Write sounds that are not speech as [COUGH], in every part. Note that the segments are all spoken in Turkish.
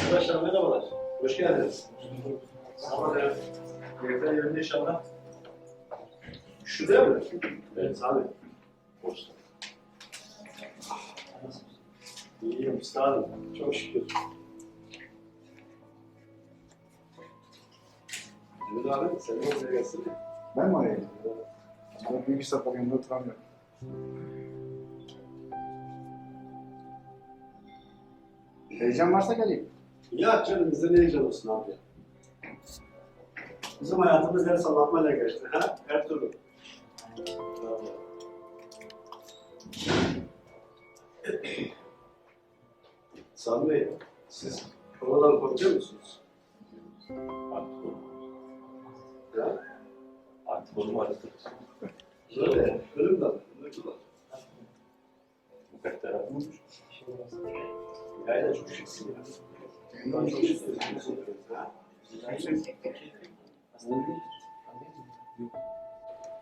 Arkadaşlar merhabalar. Hoş geldiniz. Sabah evet. Keyifler yerinde inşallah. Şu değil mi? Evet abi. Hoş. İyiyim, olun. Çok şükür. Mehmet abi, sen de oraya gelsin. Ben mi arayayım? Ben sapar yanında oturamıyorum. Heyecan varsa geleyim. Ya canım bize ne heyecan olsun abi. Bizim hayatımız ders anlatmayla geçti. Ha? Her türlü. [CLEARS THROAT] Sami Bey, siz koronadan korkuyor musunuz? Artık olur. Ya? Artık olur artık. Böyle, ölüm de var. Ne var? Bu kadar tarafı mı? Yayla çok şıksın ya.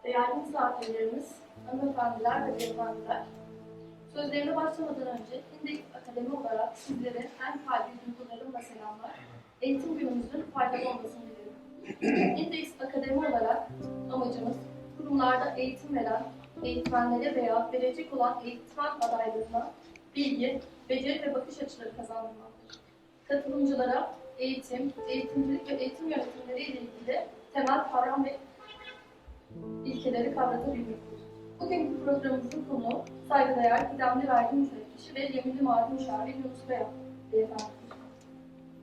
Değerli misafirlerimiz, hanımefendiler ve beyefendiler, sözlerine başlamadan önce Hindex Akademi olarak sizlere en kalbi duygularımla selamlar, eğitim günümüzün faydalı olmasını dilerim. Hindex Akademi olarak amacımız kurumlarda eğitim veren eğitmenlere veya verecek olan eğitmen adaylarına bilgi, beceri ve bakış açıları kazandırmaktır. Katılımcılara eğitim, eğitimcilik ve eğitim yönetimleri ile ilgili temel kavram ve ilkeleri kavratabilmektir. Bugünkü programımızın konu saygıdeğer kıdemli vergi müfettişi ve yeminli mali müşavir Yunus Bey beyefendidir.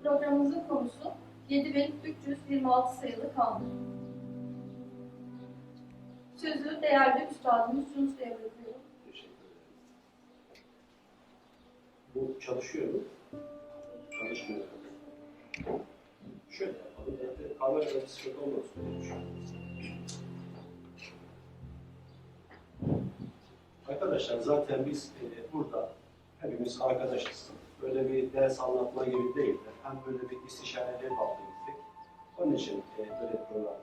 Programımızın konusu 7326 sayılı kanun. Sözü değerli üstadımız Yunus Bey'e bırakıyorum. Teşekkür ederim. Bu çalışıyor mu? Çalışmıyor. Şöyle kamerada bir sıkıntı olmasın. Arkadaşlar zaten biz e, burada hepimiz arkadaşız. Böyle bir ders anlatma gibi değil de hem böyle bir istişareliğe bağlı gittik. Onun için e, böyle program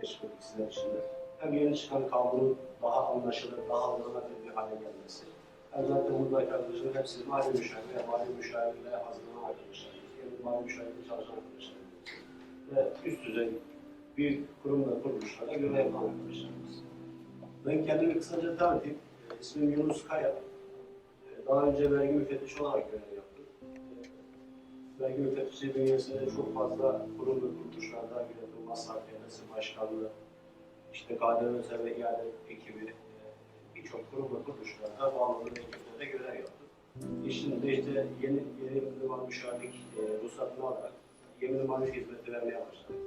teşvik sizler için de. Hem yeni çıkan kanunun daha anlaşılır, daha anlanabilir hale gelmesi. Zaten buradaki arkadaşlar hepsi mali müşavir, mali müşavirle hazırlanan arkadaşlar. Yani mali müşavirle çalışan arkadaşlar. Ve üst düzey bir kurumda kuruluşlara göre yapan arkadaşlarımız. Ben kendimi kısaca tanıtayım. E, İsmim Yunus Kaya. E, Daha önce vergi müfettişi olarak görev yaptım. E, Vergi müfettişi bünyesinde çok fazla kurum ve kuruluşlarda yönetim masraf yönetisi başkanlığı, işte KDV ve iade ekibi, birçok kurum ve kuruluşlarda ekiplerde görev yaptım. E, Şimdi de işte yeni yeni liman müşavirlik e, ruhsatını alarak yemin limanı hizmeti vermeye başladık.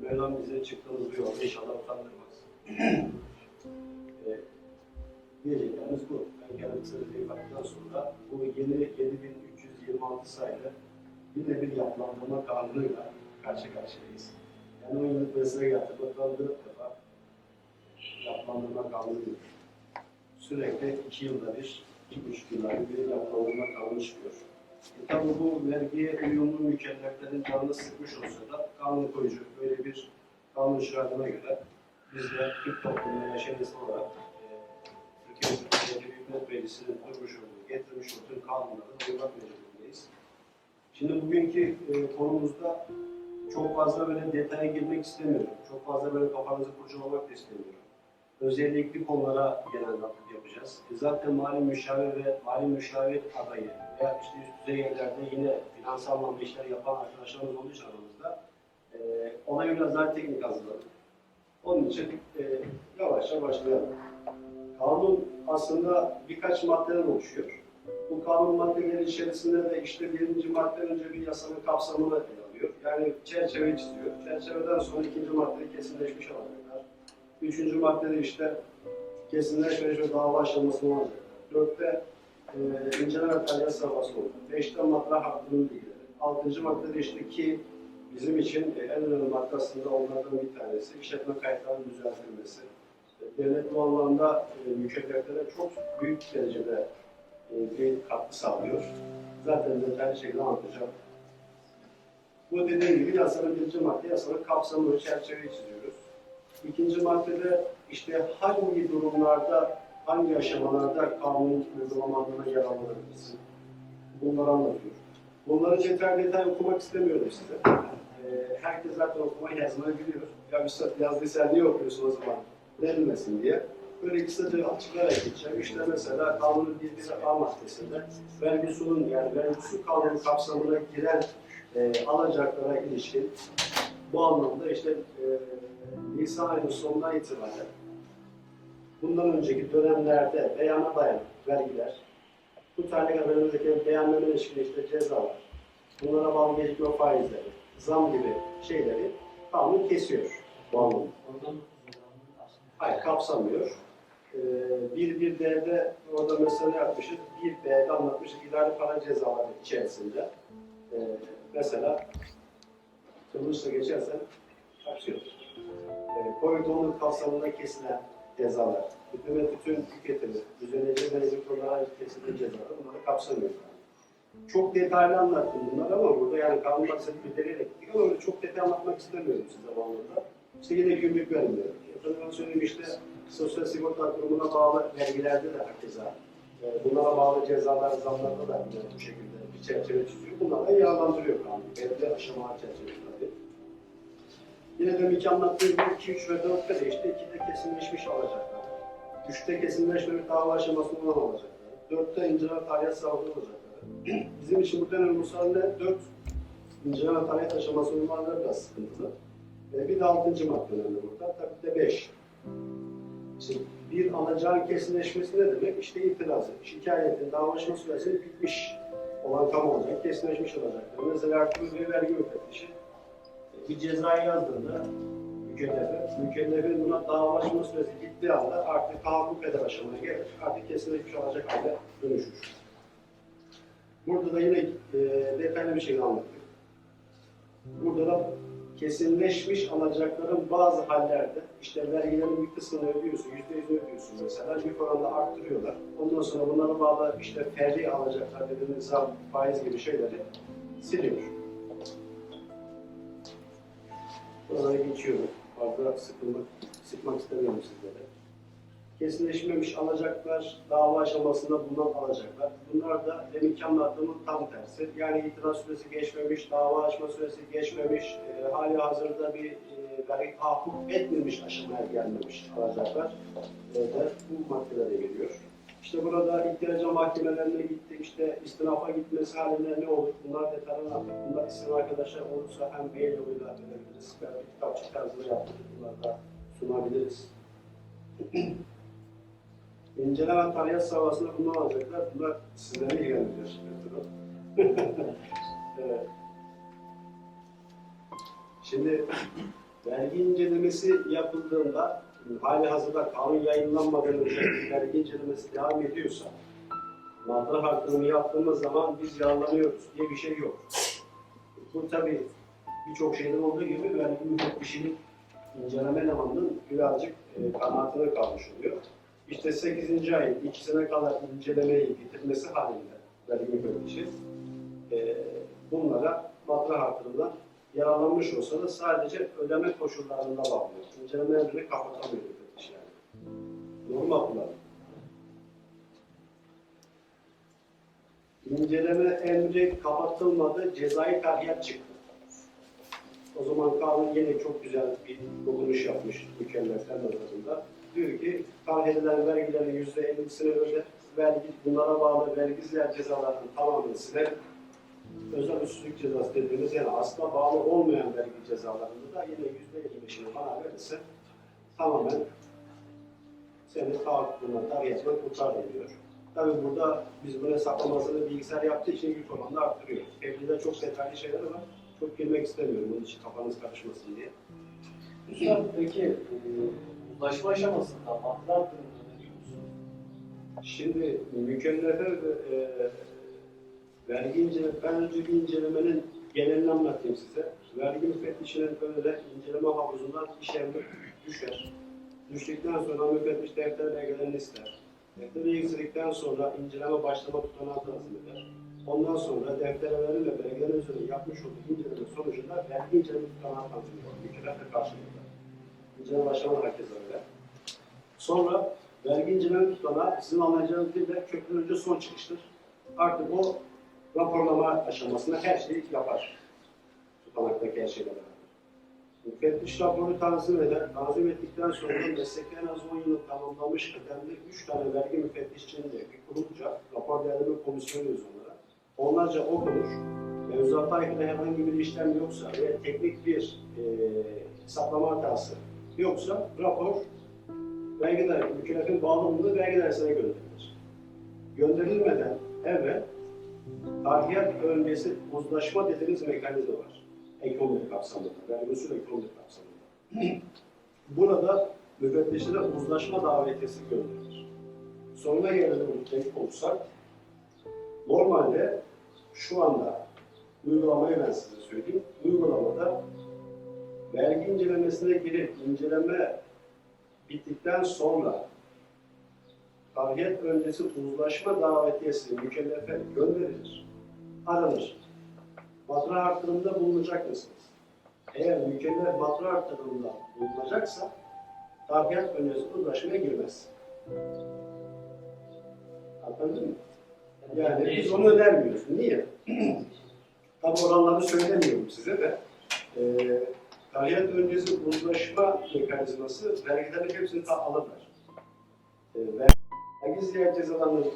Mevlam bize çıktığımız bir yolda inşallah utandırmaz. [CLEARS THROAT] e, diyeceklerimiz bu. Ben kısa bir ifadeden sonra bu yeni 7326 sayılı yine bir yapılandırma kanunuyla karşı karşıyayız. Yani 10 yıllık mesleğe hatırlatılan dört defa yapılandırma kanunu değil. Sürekli iki yılda bir, iki buçuk yılda bir bir yapılandırma kanunu çıkıyor. E tabi bu vergiye uyumlu mükelleflerin canını sıkmış olsa da kanun koyucu böyle bir kanun şiratına göre biz de Türk toplumunda yaşayan insan olarak e, Türkiye Cumhuriyeti Büyük Meclisi'nin kurmuş olduğu, getirmiş olduğu tüm kanunlara uymak mecburiyetindeyiz. Şimdi bugünkü e, konumuzda çok fazla böyle detaya girmek istemiyorum. Çok fazla böyle kafanızı kurcalamak da istemiyorum. Özellikli konulara genel vakıf yapacağız. E zaten mali müşavir ve mali müşavir adayı veya işte üst düzey yerlerde yine finansal anlamda işler yapan arkadaşlarımız olduğu için aramızda e, ona göre zaten teknik hazırladık. Onun için e, yavaşça başlayalım. Kanun aslında birkaç maddeden oluşuyor. Bu kanun maddeleri içerisinde de işte birinci maddeden önce bir yasanın kapsamını ele alıyor. Yani çerçeve çiziyor. Çerçeveden sonra ikinci maddeyi kesinleşmiş alacaklar. Üçüncü maddede işte kesinleşmiş ve dava aşamasını alacaklar. Dörtte e, inceleme ve tayyat safhası oldu. Beşte madde hakkının bilgileri. Altıncı maddede işte ki bizim için e, en önemli madde aslında onlardan bir tanesi işletme kayıtlarının düzeltilmesi. E, Devlet bu anlamda e, mükelleflere çok büyük derecede e, bir katkı sağlıyor. Zaten detaylı şekilde anlatacağım. Bu dediğim gibi yasanın birinci madde yasanın kapsamını çerçeveyi çiziyoruz. İkinci maddede işte hangi durumlarda, hangi aşamalarda kanun uygulamalarına yer alınabilirsin. Bunları anlatıyor. Bunları detay detay okumak istemiyorum size. Ee, herkes zaten okumayı yazmayı biliyor. Ya Üstad yazdıysa niye okuyorsun o zaman denilmesin diye. Böyle kısaca açıklayarak geçeceğim. İşte mesela kanunun bir A maddesinde vergi sunun yani vergi su kanunu kapsamına giren e, alacaklara ilişkin bu anlamda işte e, Nisan ayının sonuna itibaren bundan önceki dönemlerde beyana dayanan vergiler, bu tarihine kadar önceki beyanlarına ilişkin işte cezalar, bunlara bağlı gecikme faizleri, zam gibi şeyleri kanun kesiyor bu anlamda. Hayır, kapsamıyor. Ee, bir bir D'de orada mesela yapmışız, bir B'de anlatmışız idari para cezaları içerisinde. Ee, mesela Kılıçla geçersen kapsıyor. Ee, Covid-19 kapsamında kesilen cezalar, bütün ve bütün tüketimi, düzenleyici ve elektrolara kesilen cezalar bunları kapsamıyor. Çok detaylı anlattım bunları ama burada yani kanun maksatı belirleyerek ama öyle çok detay anlatmak istemiyorum size anlamda. İşte yine gümrük vermiyorum. Ben söyleyeyim işte sosyal sigorta kurumuna bağlı vergilerde de hakeza e, bunlara bağlı cezalar, zamlarda da bu şekilde bir çerçeve çiziyor. Bunlar da yağlandırıyor kanun. Belli aşamalar çerçevesi tabii. Yine de iki anlattığım gibi 2, 3 ve 4'te de işte 2'de kesinleşmiş alacaklar. 3'te kesinleşmemiş dava aşamasında olan alacaklar. 4'te inceleme tarihe savunma olacaklar. [CLEARS THROAT] Bizim için bu dönem Musa'nın 4 inceleme tarihe aşaması uygulanları biraz sıkıntılı. E, bir de 6. madde önemli burada. Tabii de 5. Şimdi bir alacağın kesinleşmesi ne demek? İşte itirazı, şikayetin, davaşma süresi bitmiş olan tam olacak, kesinleşmiş olacak. Mesela artık bir vergi müfettişi bir cezayı yazdığında mükellefe, mükellefin buna davalaşma süresi bittiği anda artık tahakkuk eder aşamaya gelir. Artık kesinleşmiş olacak hale dönüşür. Burada da yine e, detaylı bir şekilde anlatıyor. Burada da kesinleşmiş alacakların bazı hallerde işte vergilerin bir kısmını ödüyorsun, yüzde yüz ödüyorsun mesela. Bir oranda arttırıyorlar. Ondan sonra bunlara bağlı işte ferdi alacaklar dediğimiz zam, faiz gibi şeyleri siliyor. Buralara geçiyorum. Fazla sıkılmak, sıkmak istemiyorum sizlere. Kesinleşmemiş alacaklar, dava aşamasında bulunan alacaklar. Bunlar da deminki anlattığımın tam tersi. Yani itiraz süresi geçmemiş, dava açma süresi geçmemiş, e, hali hazırda bir e, vergi tahakkuk etmemiş aşamaya gelmemiş alacaklar. E, bu maddelere geliyor. İşte burada ihtiyaca mahkemelerine gitti, işte istinafa gitmesi halinde ne olur? Bunlar detaylı anlattık. Bunlar isim arkadaşlar olursa hem mail yoluyla verebiliriz. Ben bir kitapçık tarzında yaptık. Bunları da sunabiliriz. [CLEARS THROAT] İnceleme tarihe sahasında bunlar alacaklar. Bunlar sizlere şimdi. [LAUGHS] evet. Şimdi vergi incelemesi yapıldığında hali hazırda kanun yayınlanmadan önce vergi incelemesi devam ediyorsa madde hakkını yaptığımız zaman biz yararlanıyoruz diye bir şey yok. Bu tabi birçok şeyden olduğu gibi vergi müfettişinin inceleme elemanının birazcık e, kanaatine kalmış oluyor. İşte 8. ayın ikisine kadar incelemeyi bitirmesi halinde vergi müfettişi e, bunlara madde hakkından yararlanmış olsa da sadece ödeme koşullarında bağlıyor. İnceleme emrini kapatamıyor müfettiş yani. Mu Abdullah? İnceleme emri kapatılmadı, cezai tahiyat çıktı. O zaman kanun yine çok güzel bir dokunuş yapmış mükellefler nazarında. Diyor ki, tahil edilen vergilerin yüzde ellisini öde, vergi, bunlara bağlı vergi cezalarının tamamını siler. Özel usulsüzlük cezası dediğimiz yani asla bağlı olmayan vergi cezalarında da yine yüzde elli beşini bana verirse tamamen seni tahakkukuna, tarihiyatına kurtar diyor. Tabii burada biz bunu hesaplamasını bilgisayar yaptığı için yük oranını arttırıyor. Evlide çok detaylı şeyler var. Çok girmek istemiyorum bunun için kafanız karışmasın diye. Üstad peki e, uzlaşma aşamasında diyorsun? Şimdi mükellefe e, vergi inceleme, ben önce bir incelemenin genelini anlatayım size. Vergi müfettişinin böyle inceleme havuzundan iş emri düşer. Düştükten sonra müfettiş defter belgelerini ister. Defteri yükseldikten sonra inceleme başlama tutanağı tanzim eder. Ondan sonra defterlerin ve belgelerin üzerine yapmış olduğu inceleme sonucunda vergi inceleme tutanağı tanzim eder. Mükellefle karşılığında. İnceleme başlama herkes öyle. Sonra vergi inceleme tutanağı sizin anlayacağınız dille kökten önce son çıkıştır. Artık o raporlama aşamasında her şeyi yapar. Tutanaktaki her şeyle beraber. Müfettiş raporu tanzim eder. Tanzim ettikten sonra meslekte en az 10 yıl tamamlamış kıdemli 3 tane vergi müfettişinin de bir kurulacak. Rapor değerleme komisyonu diyoruz onlara. Onlarca okunur. Mevzuata aykırı herhangi bir işlem yoksa veya teknik bir e, hesaplama hatası yoksa rapor vergi dairesi, mükellefin bağlamında vergi dairesine gönderilir. Gönderilmeden evvel tahiyat öncesi uzlaşma dediğimiz mekanizma var. Ekonomi kapsamında, vergi usulü ekonomi kapsamında. [CLEARS THROAT] Burada müfettişlere uzlaşma davetiyesi gönderilir. Sonuna gelelim tek olursak, normalde şu anda uygulamayı ben size söyleyeyim. Uygulamada vergi incelemesine girip inceleme bittikten sonra tahiyat öncesi uzlaşma davetiyesi mükellefe gönderilir, aranır. Matraha artırımında bulunacak mısınız? Eğer mükellef matraha artırımında bulunacaksa tahiyat öncesi uzlaşmaya girmez. Anladın mı? Yani biz onu önermiyoruz. Niye? [CLEARS THROAT] Tam oranları söylemiyorum size de. Ee, tahiyat öncesi uzlaşma mekanizması vergilerin hepsini alırlar. Ee, vergi ziyaret cezalarının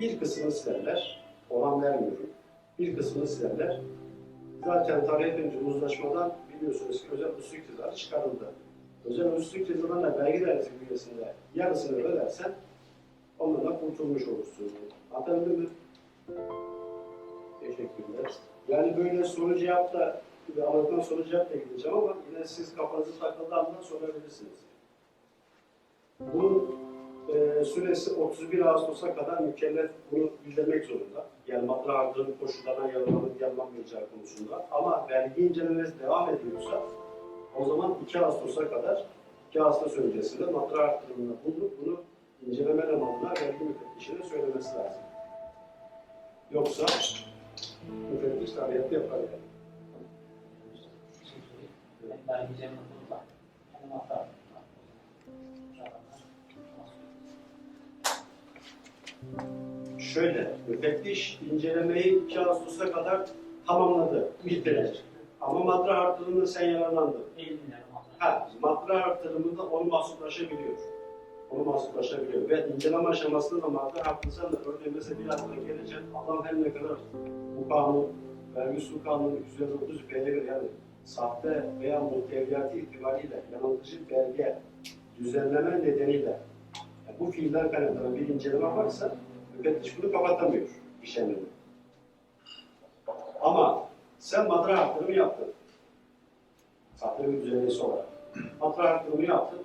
bir kısmını silerler. Oran vermiyorum. Bir kısmını silerler. Zaten tahiyat öncesi uzlaşmadan biliyorsunuz ki özel usulü cezaları çıkarıldı. Özel usulü cezalarına vergi dairesi bünyesinde yarısını ödersen ondan kurtulmuş olursun. Anlatabildim mi? Teşekkürler. Yani böyle soru cevapla, bir Amerikan soru cevapla gideceğim ama yine siz kafanızı takıldığı anda sorabilirsiniz. Bunun e, süresi 31 Ağustos'a kadar mükellef bunu bildirmek zorunda. Yani matraha artırım koşullarına yararlanıp yararlanmayacağı konusunda. Ama vergi incelemesi devam ediyorsa o zaman 2 Ağustos'a kadar 2 Ağustos öncesinde matraha artırımında bulunup bunu inceleme elemanına vergi müfettişine söylemesi lazım. Yoksa müfettiş tabiatı yapar yani. Ben gideceğim. Benim hatam. Şöyle, müfettiş incelemeyi 2 Ağustos'a kadar tamamladı, bitirecek. Ama madra artırımında sen yararlandın. Ha, madra artırımında onu mahsuplaşabiliyor. Onu mahsuplaşabiliyor. Ve inceleme aşamasında da madra artırsan da örneğin mesela bir hafta gelecek, adam her ne kadar bu kanun, vergi usul kanunu 209 B'ye yani sahte veya muhteviyatı itibariyle yanıltıcı belge düzenleme nedeniyle yani bu fiilden kaynaklanan bir inceleme varsa müfettiş bunu kapatamıyor işlemini. Ama sen madra artırımı yaptın. Sahte bir düzenlesi olarak. Madra artırımı yaptın.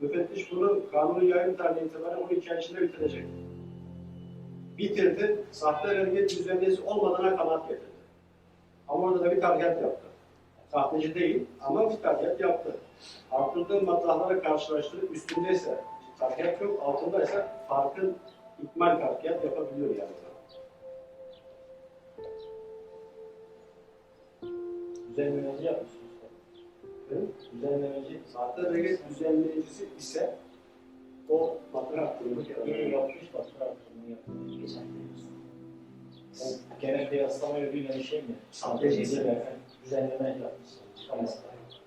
Müfettiş bunu kanunun yayın tarihi itibaren 12 ay içinde bitirecek. Bitirdi. Sahte vergi düzenlesi olmadığına kanaat getirdi. Ama orada da bir target yaptı. Sahteci değil ama bir target yaptı. Arttırdığı matrahlara karşılaştırıp üstündeyse target yok, altındaysa farkın ikmal target yapabiliyor yani. Düzenlemeci yapmışsınız. Efendim? Düzenlemeci. Sahte vergi düzenleyicisi ise o matrah arttırımı Yeni yapıyor. yapmış fatura artırımını yapmış. Geçen O genel kıyaslama yoluyla bir şey mi? Sahteci ise Düzenleme yapmışsın.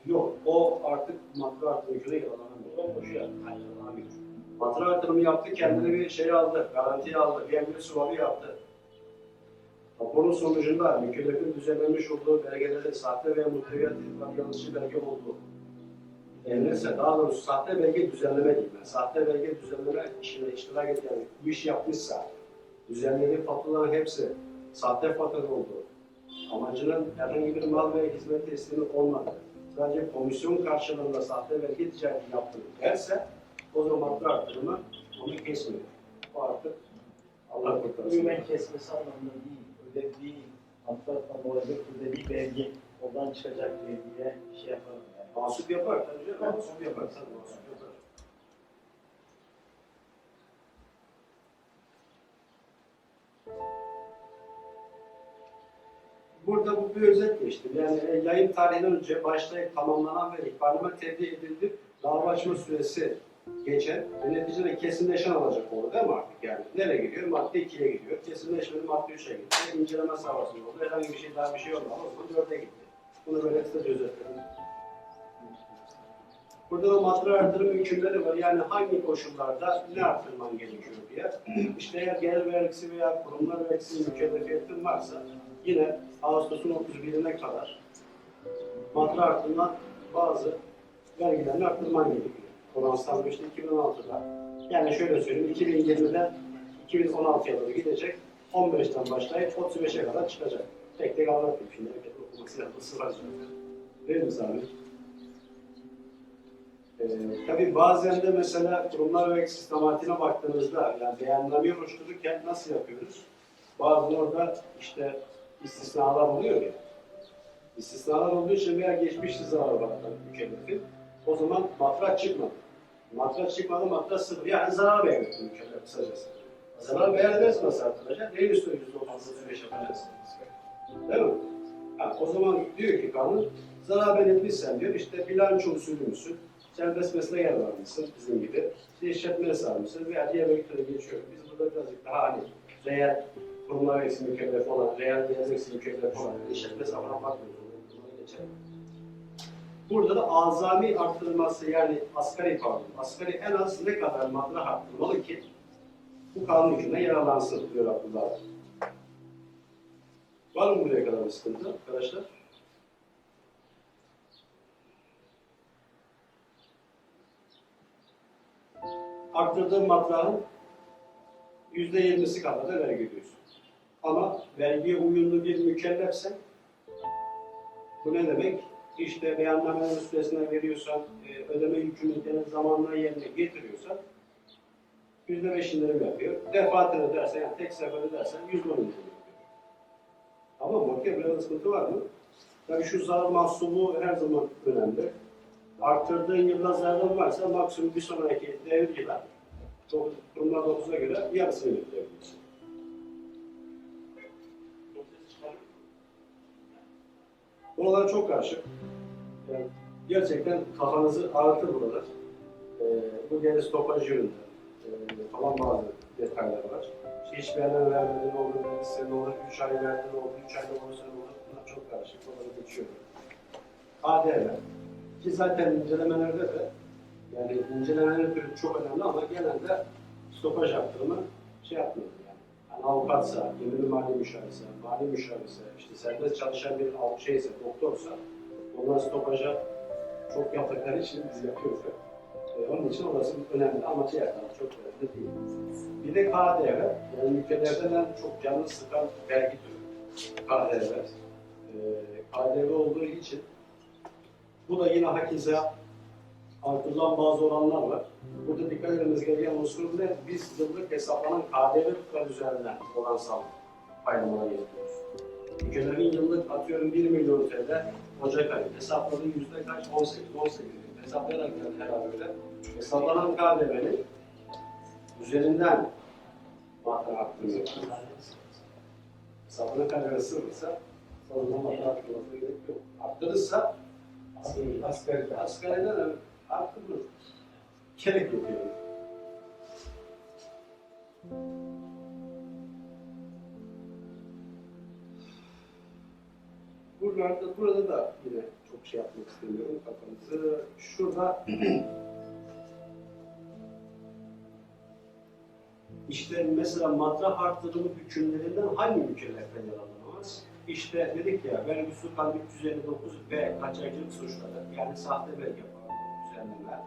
Yok, o artık matrah artırımına yaralanamıyor. O koşuyor. Hayır, yaralanamıyor. Matrah artırımı yaptı, kendine bir şey aldı, garanti aldı, bir emri suvarı yaptı. Raporun sonucunda mükellefin düzenlenmiş olduğu belgelerin sahte veya muhteviyat itibari yanlışı belge olduğu denilirse, daha doğrusu sahte belge düzenleme değil. Yani sahte belge düzenleme işine iştirak yani bu işi yapmışsa, düzenlediği faturaların hepsi sahte fatura oldu. Amacının herhangi bir mal veya hizmet teslimi olmadı. Sadece komisyon karşılığında sahte vergi ticareti yaptığını derse o zaman matrah artırımı onu kesmiyor. O artık Allah kurtarsın. Uyumen kesmesi anlamında değil. Ödediği antlatma muhalefet ödediği belge oradan çıkacak diye şey yaparım yani. Mahsup yapar tabii canım. Mahsup yapar. Tabii mahsup yapar. Burada bu bir özet geçtim. Yani e, yayın tarihinden önce başlayıp tamamlanan ve ihbarname tebliğ edildi. Dava açma süresi geçen ve neticede kesinleşen alacak oldu değil mi artık yani? Nereye gidiyor? Madde 2'ye gidiyor. Kesinleşmedi madde 3'e gitti. İnceleme safhasında oldu. Herhangi bir şey daha bir şey olmadı. O zaman 4'e gitti. Bunu böyle kısaca özetledim. Burada da matra artırım hükümleri var. Yani hangi koşullarda ne artırman gerekiyor diye. [CLEARS THROAT] İşte eğer gelir vergisi veya kurumlar vergisi mükellefiyetin varsa yine Ağustos'un 31'ine kadar matra artırma bazı vergilerini arttırman gerekiyor. Oransal işte 2016'da. Yani şöyle söyleyeyim 2020'den 2016'ya doğru gidecek. 15'ten başlayıp 35'e kadar çıkacak. Tek tek anlatayım şimdi. Herkes yapması var zaten. Değil mi Sami? Ee, tabii bazen de mesela kurumlar ve sistematine baktığınızda yani beyannameyi oluştururken nasıl yapıyoruz? Bazen orada işte istisnalar oluyor ya. İstisnalar olduğu için veya geçmiş zararı var mükellefin. O zaman matrak çıkmadı. Matrak çıkmadı, matrak sıfır. Yani zarar beyan mükellef kısacası. Zarar beyan ederse nasıl artıracak? Neyin üstüne yüzde otuz beş yapacaksın? Değil mi? Ha, o zaman diyor ki kanun, zarar beyan etmişsen diyor, işte bilanço usulü müsün? Serbest meslek mısın bizim gibi? İşte işletme hesabı mısın? Veya diğer bölgelere geçiyor. Biz burada birazcık daha hani reel kurumlar eksi mükellef olan, reel beyaz eksi mükellef olan işletme hesabına bakmıyoruz. Bunlara geçelim. Burada da azami arttırılması yani asgari pardon. Asgari en az ne kadar madra arttırmalı ki bu kanun hükmüne yararlansın diyor Abdullah. Var mı buraya kadar bir sıkıntı arkadaşlar? Arttırdığın matrağın yüzde yirmisi kadar da vergi ödüyorsun. Ama vergiye uyumlu bir mükellefsen bu ne demek? İşte beyannamenin süresine veriyorsan, e, ödeme yükünü gene zamanla yerine getiriyorsan yüzde beş indirim yapıyor. Defaten ödersen, yani tek sefer ödersen yüzde on indirim yapıyor. Ama bakıyor böyle bir sıkıntı var mı? Tabii şu zarar mahsubu her zaman önemli. Arttırdığın yılda zararın varsa maksimum bir sonraki devir yıla durumlar 9'a göre yarısını götürebiliyorsun. Buralar çok karışık. Yani gerçekten kafanızı ağrıtır buralar. Ee, bu gene stopaj yönünde ee, falan bazı detaylar var. İşte hiç beyanlar vermeden olur, verirse ne olur, 3 ay verdi ne olur, 3 ayda olursa ne olur. Bunlar çok karışık. Bunları geçiyorum. ADR. Ki zaten incelemelerde de yani incelemelerin türü çok önemli ama genelde stopaj yaptırımı şey yapmıyor yani. avukatsa, yeminli mali müşavirse, mali müşavirse, işte serbest çalışan bir şeyse, doktorsa onlar stopaja çok yaptıkları için biz yapıyoruz. E, onun için orası önemli ama şey yapar, çok önemli değil. Bir de KDV, yani ülkelerden en çok canını sıkan vergi türü. KDV. E, KDV olduğu için bu da yine hakize artırılan bazı oranlar var. Burada dikkat etmemiz gereken unsur ne? Biz yıllık hesaplanan KDV tutar üzerinden oransal paylamalar yapıyoruz. Ülkelerin yıllık atıyorum 1 milyon TL Ocak ayı hesapladığı yüzde kaç? 18, 18. Hesaplayarak yani herhalde öyle. Hesaplanan KDV'nin üzerinden madde hakkımız Hesaplanan KDV o zaman madde hakkımızda gerek yok. Arttırırsa asgari, asgariden de arttırılır. Gerek yok yani. Buralarda, burada da yine çok şey yapmak istemiyorum kafanızı. Şurada [CLEARS THROAT] işte mesela matrah arttırımı hükümlerinden hangi mükelleften yararlanamaz? İşte dedik ya vergi usul kanun 359 ve kaçakçılık suçları yani sahte belge düzenlemeler.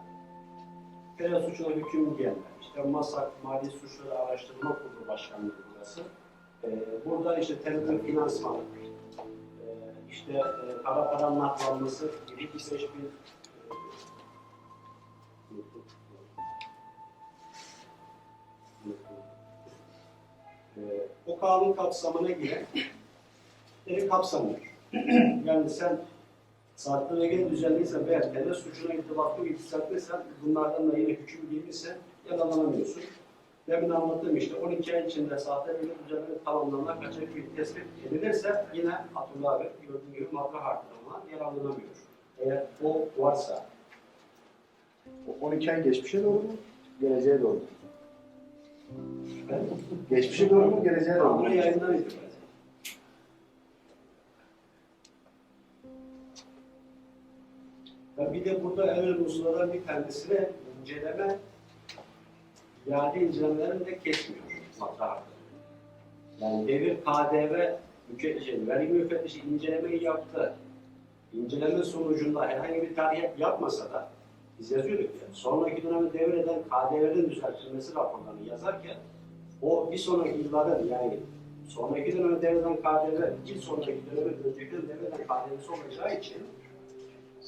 Terör suçuna hüküm giyenler, işte MASAK Mali Suçları Araştırma Kurulu Başkanlığı burası. Ee, burada işte terörün finansmanı, işte e, kara paranın aklanması gibi bir Ee, o kanun kapsamına giren beni kapsamıyor. [CLEARS THROAT] yani sen saatte ve düzenliysen veya devlet suçuna irtibatlı iktisatlıysan bunlardan da yine hüküm giymişse yararlanamıyorsun. Demin anlattığım işte 12 ay içinde sahte belge düzenleme tamamlanan kaçak bir tespit edilirse yine Abdullah abi gördüğün gibi madde harcılığına yararlanamıyor. Eğer o varsa O 12 ay geçmişe doğru mu? Geleceğe doğru mu? Geçmişe doğru mu? Geleceğe doğru mu? Kanunu yayından itibaren. Bir de burada en önemli bir tanesi de inceleme, iade incelemelerini de kesmiyor matrahları. Yani devir KDV şey, vergi müfettişi incelemeyi yaptı. İnceleme sonucunda herhangi bir tarih yapmasa da biz yazıyorduk ya, sonraki dönemde devreden KDV'nin düzeltilmesi raporlarını yazarken o bir sonraki yılların yani sonraki dönemde devreden KDV, bir sonraki döneme önceki devreden KDV'si olacağı için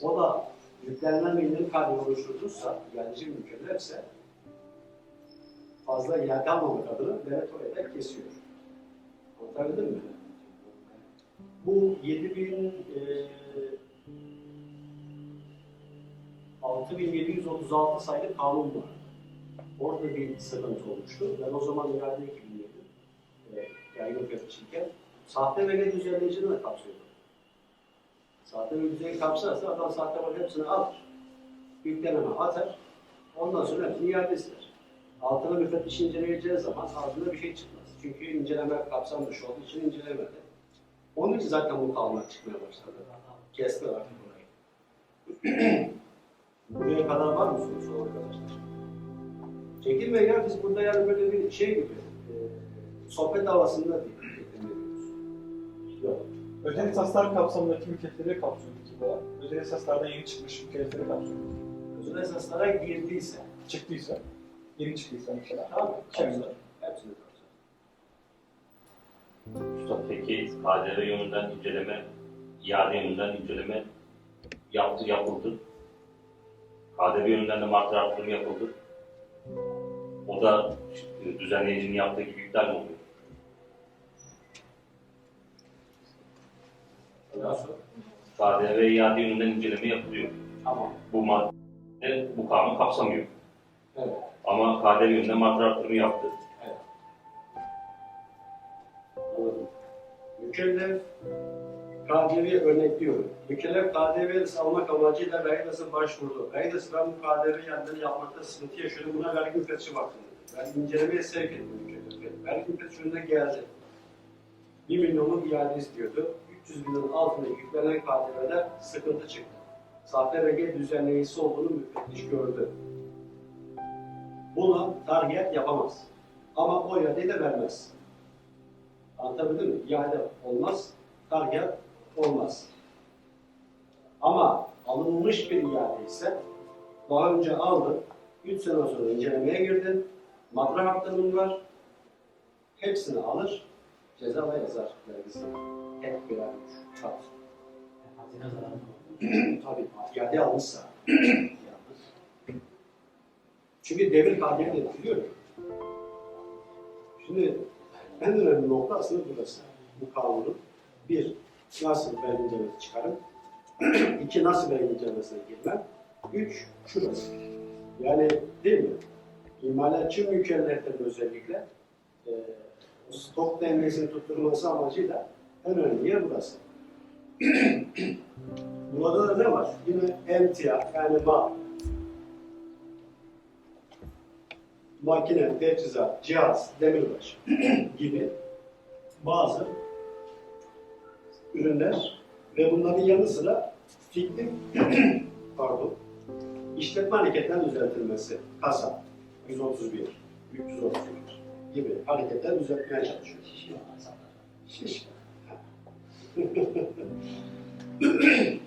o da yüklenilen indirim KDV oluşturulursa, iadeci mükellefse fazla iade almamak adına devlet o eder kesiyor. Anlatabildim mi? Bu 7000 e, 6736 sayılı kanun var. Orada bir sıkıntı olmuştu. Ben o zaman iade ekibindeydim. E, yaygın müfettişiyken. Sahte belge düzenleyicini de kapsıyordu. Sahte belge düzenleyici kapsarsa adam sahte belge hepsini alır. Yükleneme atar. Ondan sonra hepsini iade ister. Altına müfettiş inceleyeceği zaman ağzında bir şey çıkmaz. Çünkü inceleme kapsammış olduğu için incelemedi. Onun için zaten bu kanunlar çıkmaya başladı. Kestiler artık. [CLEARS THROAT] Buraya kadar var mı soru arkadaşlar? Çekilme ya biz burada yani böyle bir şey gibi e, sohbet havasında. Yok. Özel esaslar kapsamındaki mükellefleri kapsıyor ki bu. Özel esaslardan yeni çıkmış mükellefleri kapsıyor. Özel esaslara girdiyse Çıktıysa, yeni çıktıysa mesela. tamam mı? Hepsini, peki KDV yönünden inceleme, iade yönünden inceleme yaptı, yapıldı. KDV yönünden de marka artırımı yapıldı. O da düzenleyicinin yaptığı gibi iptal mi oluyor? Sonra KDV iade yönünden inceleme yapılıyor. tamam. Bu madde bu kanun kapsamıyor. Evet. Ama KDV yönünden marka artırımı yaptı. Anladım. Mükellef KDV örnekliyorum. Mükellef KDV almak amacıyla vergidasına başvurdu. Vergidası ben bu KDV yerleri yapmakta sıkıntı yaşıyorum. Buna vergi müfettişi baktım. Ben incelemeye sevk ettim mükellef. Vergi müfettişi önüne geldi. 1 milyonluk iade istiyordu. 300 binin altına yüklenen KDV'de sıkıntı çıktı. Sahte vergi düzenleyicisi olduğunu müfettiş gördü. Buna target yapamaz. Ama o iadeyi de vermez. Anlatabildim mi? İade olmaz, karga olmaz. Ama alınmış bir iade ise daha önce aldın, 3 sene sonra incelemeye girdin, madra haklarının var, hepsini alır, ceza ve yazar vergisi. Hep bir almış. Tabii. Hazine zararı? [CLEARS THROAT] Tabii, iade almışsa. [CLEARS THROAT] Çünkü devir kaderi de biliyor. Şimdi en önemli nokta aslında burası. Bu kanunun. Bir, nasıl vergi incelemesi çıkarım? İki, nasıl vergi incelemesine girmem? Üç, şurası. Yani değil mi? İmalatçı mükelleflerin özellikle e, stok dengesini tutturması amacıyla en önemli yer burası. [CLEARS THROAT] Burada da ne var? Yine emtia, yani mal. Makine, teçhizat, cihaz, demirbaş [CLEARS THROAT] gibi bazı ürünler ve bunların yanı sıra fikri, [CLEARS THROAT] pardon, işletme hareketler düzeltilmesi, kasa, 131, 331 gibi hareketler düzeltmeye çalışıyor. Şişman. [LAUGHS] [CLEARS THROAT]